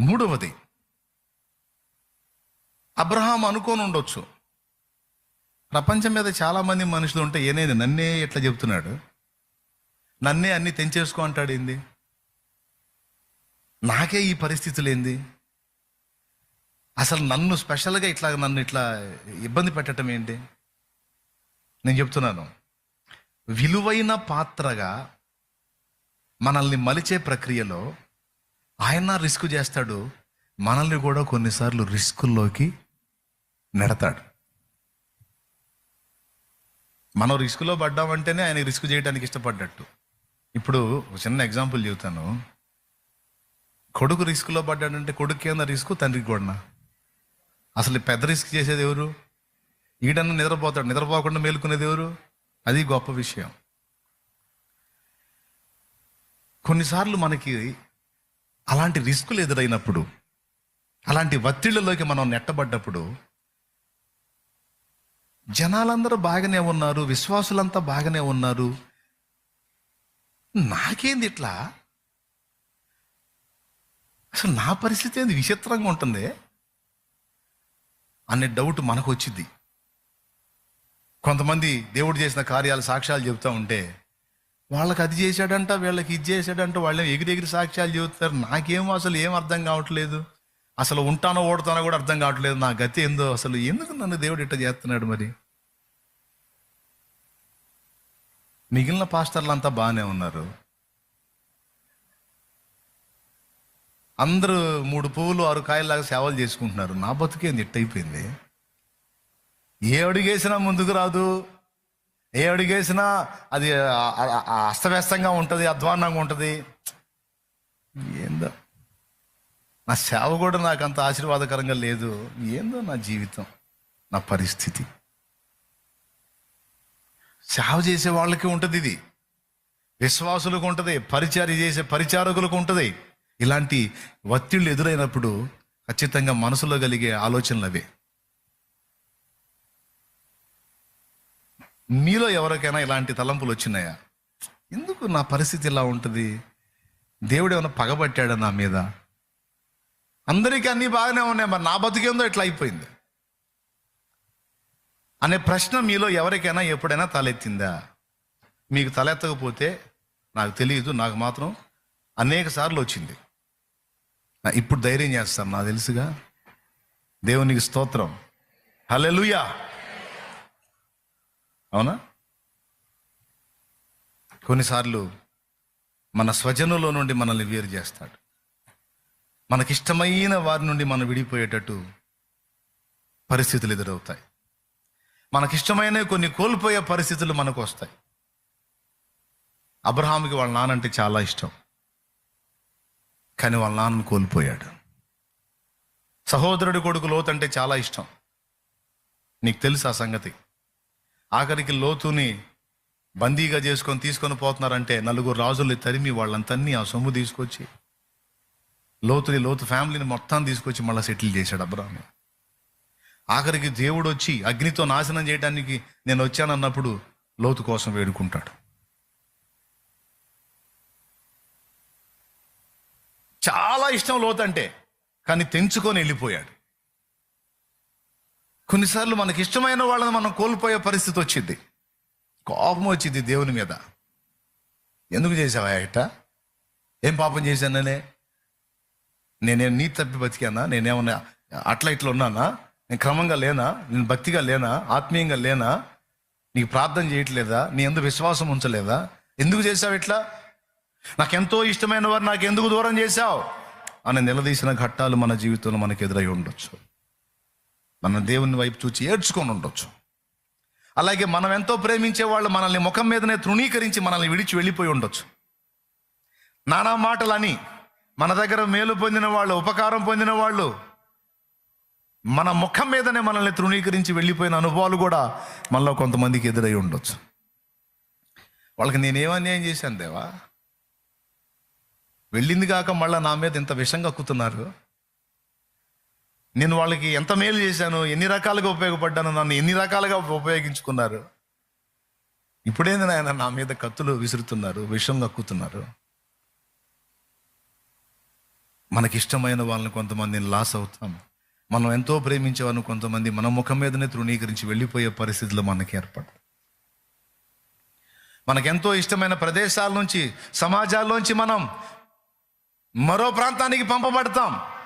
మూడవది అబ్రహాం అనుకోని ఉండొచ్చు. ప్రపంచం మీద చాలామంది మనుషులు ఉంటే ఏనేది నన్నే ఎట్లా చెప్తున్నాడు నన్నే అన్ని తెంచేసుకో అంటాడు ఏంది? నాకే ఈ పరిస్థితులు ఏంది? అసలు నన్ను స్పెషల్గా ఇట్లా నన్ను ఇట్లా ఇబ్బంది పెట్టడం ఏంటి? నేను చెప్తున్నాను. విలువైన పాత్రగా మనల్ని మలిచే ప్రక్రియలో ఆయన రిస్క్ చేస్తాడు మనల్ని కూడా కొన్నిసార్లు రిస్కుల్లోకి నెడతాడు. మనం రిస్క్లో పడ్డామంటేనే ఆయన రిస్క్ చేయడానికి ఇష్టపడ్డట్టు. ఇప్పుడు ఒక చిన్న ఎగ్జాంపుల్ చెబుతాను. కొడుకు రిస్క్లో పడ్డాడంటే కొడుకు కింద రిస్క్ తండ్రికి కూడా. అసలు పెద్ద రిస్క్ చేసేది ఎవరు? ఈడన్న నిద్రపోతాడు నిద్రపోకుండా మేలుకునేది ఎవరు? అది గొప్ప విషయం. కొన్నిసార్లు మనకి అలాంటి రిస్కులు ఎదురైనప్పుడు అలాంటి ఒత్తిళ్ళలోకి మనం నెట్టబడ్డప్పుడు జనాలందరూ బాగానే ఉన్నారు విశ్వాసులంతా బాగానే ఉన్నారు. నాకేంది ఇట్లా? అసలు నా పరిస్థితి ఏంది? విచిత్రంగా ఉంటుంది? అనే డౌట్ మనకు వచ్చింది కొంతమంది దేవుడు చేసిన కార్యాలు సాక్ష్యాలు చెబుతూ ఉంటే వాళ్ళకి అది చేశాడంట వీళ్ళకి ఇది చేశాడంట వాళ్ళు ఎగిరి ఎగిరి సాక్ష్యాలు చెబుతారు. నాకేమో అసలు ఏం అర్థం కావట్లేదు. అసలు ఉంటానో ఓడతానో కూడా అర్థం కావట్లేదు. నా గతి ఏందో అసలు ఎందుకు నన్ను దేవుడు ఇట్ట చేస్తున్నాడు మరి? మిగిలిన పాస్టర్లు అంతా బాగానే ఉన్నారు. అందరూ మూడు పువ్వులు ఆరు కాయల్లాగా సేవలు చేసుకుంటున్నారు. నా బతుకేంది? ఇట్టయిపోయింది. ఏ అడుగేసినా ముందుకు రాదు. ఏ అడిగేసినా అది అస్తవ్యస్తంగా ఉంటుంది అధ్వాన్నంగా ఉంటుంది. ఏందో? నా సేవ కూడా నాకు అంత ఆశీర్వాదకరంగా లేదు. ఏందో నా జీవితం నా పరిస్థితి. సేవ చేసే వాళ్ళకి ఉంటుంది ఇది. విశ్వాసులకు ఉంటుంది పరిచారి చేసే పరిచారకులకు ఉంటుంది. ఇలాంటి ఒత్తిళ్ళు ఎదురైనప్పుడు ఖచ్చితంగా మనసులో కలిగే ఆలోచనలు అవే. మీలో ఎవరికైనా ఇలాంటి తలంపులు వచ్చినాయా? ఎందుకు నా పరిస్థితి ఇలా ఉంటుంది? దేవుడు ఏమైనా పగబట్టాడా నా మీద? అందరికీ అన్నీ బాగానే ఉన్నాయి మరి నా బతికేందో ఇట్లా అయిపోయింది. అనే ప్రశ్న మీలో ఎవరికైనా ఎప్పుడైనా తలెత్తిందా? మీకు తలెత్తకపోతే నాకు తెలియదు నాకు మాత్రం అనేక సార్లు వచ్చింది. ఇప్పుడు ధైర్యం చేస్తాను నాకు తెలుసుగా. దేవునికి స్తోత్రం. హల్లెలూయా! అవునా? కొన్నిసార్లు మన స్వజనులో నుండి మనల్ని వేరు చేస్తాడు. మనకిష్టమైన వారి నుండి మనం విడిపోయేటట్టు పరిస్థితులు ఎదురవుతాయి. మనకిష్టమైన కొన్ని కోల్పోయే పరిస్థితులు మనకు వస్తాయి. అబ్రహాంకి వాళ్ళ నానంటే చాలా ఇష్టం. కానీ వాళ్ళ నాన్నను కోల్పోయాడు. సహోదరుడి కొడుకు లోతంటే చాలా ఇష్టం. నీకు తెలుసు ఆ సంగతి. ఆఖరికి లోతుని బందీగా చేసుకొని తీసుకొని పోతున్నారంటే నలుగురు రాజుల్ని తరిమి వాళ్ళంతన్నీ ఆ సొమ్ము తీసుకొచ్చి లోతుని లోతు ఫ్యామిలీని మొత్తం తీసుకొచ్చి మళ్ళీ సెటిల్ చేశాడు అబ్రాహ్మి. ఆఖరికి దేవుడు వచ్చి అగ్నితో నాశనం చేయడానికి నేను వచ్చానన్నప్పుడు లోతు కోసం వేడుకుంటాడు. చాలా ఇష్టం లోతు అంటే కానీ తెంచుకొని వెళ్ళిపోయాడు. కొన్నిసార్లు మనకి ఇష్టమైన వాళ్ళని మనం కోల్పోయే పరిస్థితి వచ్చింది. కోపం వచ్చింది దేవుని మీద. ఎందుకు చేసావా ఇట్ట ఏం పాపం చేశాననే? నేనేం నీ తప్పి బతికానా? నేనేమన్నా అట్లా ఇట్లా ఉన్నానా? నేను క్రమంగా లేనా? నేను భక్తిగా లేనా? ఆత్మీయంగా లేనా? నీకు ప్రార్థన చేయట్లేదా? నీ ఎందుకు విశ్వాసం ఉంచలేదా? ఎందుకు చేసావు ఇట్లా? నాకెంతో ఇష్టమైన వారు నాకు ఎందుకు దూరం చేశావు? అని నిలదీసిన ఘట్టాలు మన జీవితంలో మనకు ఎదురై ఉండొచ్చు. మన దేవుని వైపు చూచి ఏడ్చుకొని ఉండొచ్చు. అలాగే మనం ఎంతో ప్రేమించే వాళ్ళు మనల్ని ముఖం మీదనే తృణీకరించి మనల్ని విడిచి వెళ్ళిపోయి ఉండొచ్చు. నానా మాటలని మన దగ్గర మేలు పొందిన వాళ్ళు ఉపకారం పొందిన వాళ్ళు మన ముఖం మీదనే మనల్ని తృణీకరించి వెళ్ళిపోయిన అనుభవాలు కూడా మనలో కొంతమందికి ఎదురై ఉండొచ్చు. వాళ్ళకి నేనేం అన్యాయం చేశాను దేవా? వెళ్ళింది కాక మళ్ళీ నా మీద ఇంత విషం కక్కుతున్నారు? నేను వాళ్ళకి ఎంత మేలు చేశాను ఎన్ని రకాలుగా ఉపయోగపడ్డాను నన్ను ఎన్ని రకాలుగా ఉపయోగించుకున్నారు. ఇప్పుడేంది నాయన నా మీద కత్తులు విసురుతున్నారు విషం కక్కుతున్నారు మనకి ఇష్టమైన వాళ్ళని కొంతమందిని లాస్ అవుతాం. మనం ఎంతో ప్రేమించే వాళ్ళని కొంతమంది మన ముఖం మీదనే తృణీకరించి వెళ్ళిపోయే పరిస్థితులు మనకి ఏర్పడు మనకెంతో ఇష్టమైన ప్రదేశాల నుంచి సమాజాల్లోంచి మనం మరో ప్రాంతానికి పంపబడతాం.